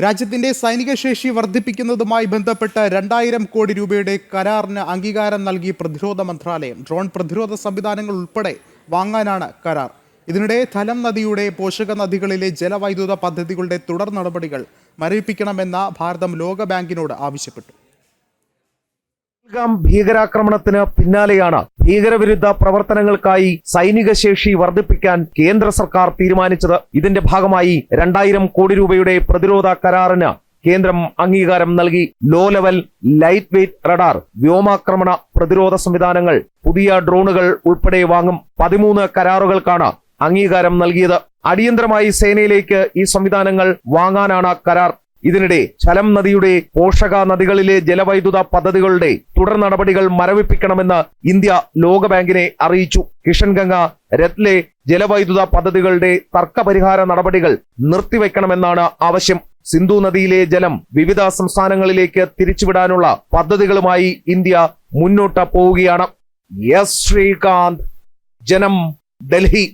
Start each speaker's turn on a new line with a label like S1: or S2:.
S1: രാജ്യത്തിന്റെ സൈനിക ശേഷി വർദ്ധിപ്പിക്കുന്നതുമായി ബന്ധപ്പെട്ട് രണ്ടായിരം കോടി രൂപയുടെ കരാറിന് അംഗീകാരം നൽകി പ്രതിരോധ മന്ത്രാലയം. ഡ്രോൺ പ്രതിരോധ സംവിധാനങ്ങൾ ഉൾപ്പെടെ വാങ്ങാനാണ് കരാർ. ഇതിനിടെ ധലം നദിയുടെ പോഷക നദികളിലെ ജലവൈദ്യുത പദ്ധതികളുടെ തുടർ നടപടികൾ മരവിപ്പിക്കണമെന്ന ഭാരതം ലോകബാങ്കിനോട് ആവശ്യപ്പെട്ടു.
S2: ഭീകരാക്രമണത്തിന് പിന്നാലെയാണ് ഭീകരവിരുദ്ധ പ്രവർത്തനങ്ങൾക്കായി സൈനിക ശേഷി വർദ്ധിപ്പിക്കാൻ കേന്ദ്ര സർക്കാർ തീരുമാനിച്ചത്. ഇതിന്റെ ഭാഗമായി രണ്ടായിരം കോടി രൂപയുടെ പ്രതിരോധ കരാറിന് കേന്ദ്രം അംഗീകാരം നൽകി. Low level light weight radar വ്യോമാക്രമണ പ്രതിരോധ സംവിധാനങ്ങൾ പുതിയ ഡ്രോണുകൾ ഉൾപ്പെടെ വാങ്ങും. പതിമൂന്ന് കരാറുകൾക്കാണ് അംഗീകാരം നൽകിയത്. അടിയന്തരമായി സേനയിലേക്ക് ഈ സംവിധാനങ്ങൾ വാങ്ങാനാണ് കരാർ. ഇതിനിടെ ചലം നദിയുടെ പോഷക നദികളിലെ ജലവൈദ്യുത പദ്ധതികളുടെ തുടർ നടപടികൾ മരവിപ്പിക്കണമെന്ന് ഇന്ത്യ ലോകബാങ്കിനെ അറിയിച്ചു. കിഷൻഗംഗ രത്ലെ ജലവൈദ്യുത പദ്ധതികളുടെ തർക്കപരിഹാര നടപടികൾ നിർത്തിവെക്കണമെന്നാണ് ആവശ്യം. സിന്ധു നദിയിലെ ജലം വിവിധ സംസ്ഥാനങ്ങളിലേക്ക് തിരിച്ചുവിടാനുള്ള പദ്ധതികളുമായി ഇന്ത്യ മുന്നോട്ട് പോവുകയാണ്. എസ് ശ്രീകാന്ത് ജനം ഡൽഹി.